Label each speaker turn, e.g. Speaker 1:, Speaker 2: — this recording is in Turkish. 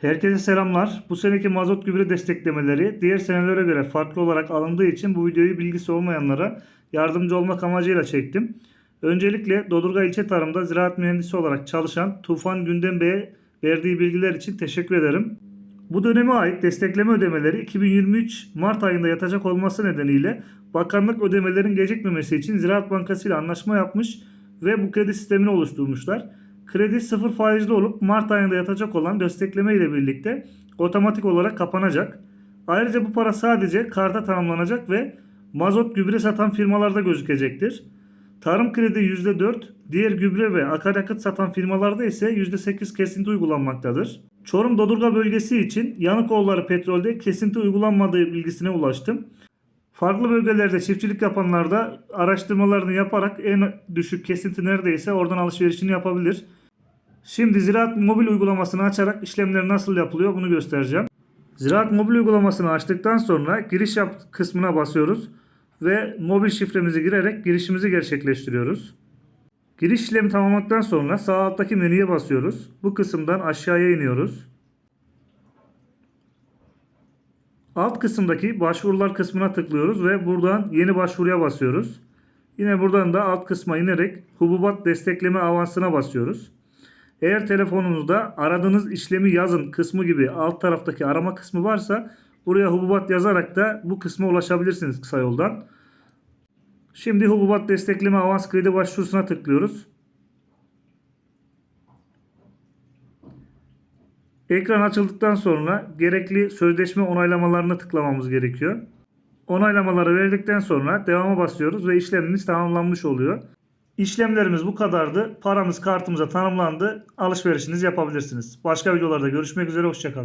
Speaker 1: Herkese selamlar. Bu seneki mazot gübre desteklemeleri diğer senelere göre farklı olarak alındığı için bu videoyu bilgisi olmayanlara yardımcı olmak amacıyla çektim. Öncelikle Dodurga İlçe Tarım'da ziraat mühendisi olarak çalışan Tufan Gündem Bey'e verdiği bilgiler için teşekkür ederim. Bu döneme ait destekleme ödemeleri 2023 Mart ayında yatacak olması nedeniyle bakanlık ödemelerin gecikmemesi için Ziraat Bankası ile anlaşma yapmış ve bu kredi sistemini oluşturmuşlar. Kredi sıfır faizli olup Mart ayında yatacak olan destekleme ile birlikte otomatik olarak kapanacak. Ayrıca bu para sadece karta tanımlanacak ve mazot gübre satan firmalarda gözükecektir. Tarım kredi %4, diğer gübre ve akaryakıt satan firmalarda ise %8 kesinti uygulanmaktadır. Çorum Dodurga bölgesi için Yanıkoğulları petrolde kesinti uygulanmadığı bilgisine ulaştım. Farklı bölgelerde çiftçilik yapanlar da araştırmalarını yaparak en düşük kesinti neredeyse oradan alışverişini yapabilir. Şimdi Ziraat Mobil uygulamasını açarak işlemler nasıl yapılıyor bunu göstereceğim. Ziraat Mobil uygulamasını açtıktan sonra giriş yap kısmına basıyoruz ve mobil şifremizi girerek girişimizi gerçekleştiriyoruz. Giriş işlemi tamamladıktan sonra sağ alttaki menüye basıyoruz. Bu kısımdan aşağıya iniyoruz. Alt kısımdaki başvurular kısmına tıklıyoruz ve buradan yeni başvuruya basıyoruz. Yine buradan da alt kısma inerek hububat destekleme avansına basıyoruz. Eğer telefonunuzda aradığınız işlemi yazın kısmı gibi alt taraftaki arama kısmı varsa buraya hububat yazarak da bu kısma ulaşabilirsiniz kısa yoldan. Şimdi hububat destekleme avans kredi başvurusuna tıklıyoruz. Ekran açıldıktan sonra gerekli sözleşme onaylamalarına tıklamamız gerekiyor. Onaylamaları verdikten sonra devama basıyoruz ve işlemimiz tamamlanmış oluyor. İşlemlerimiz bu kadardı. Paramız kartımıza tanımlandı. Alışverişinizi yapabilirsiniz. Başka videolarda görüşmek üzere. Hoşçakalın.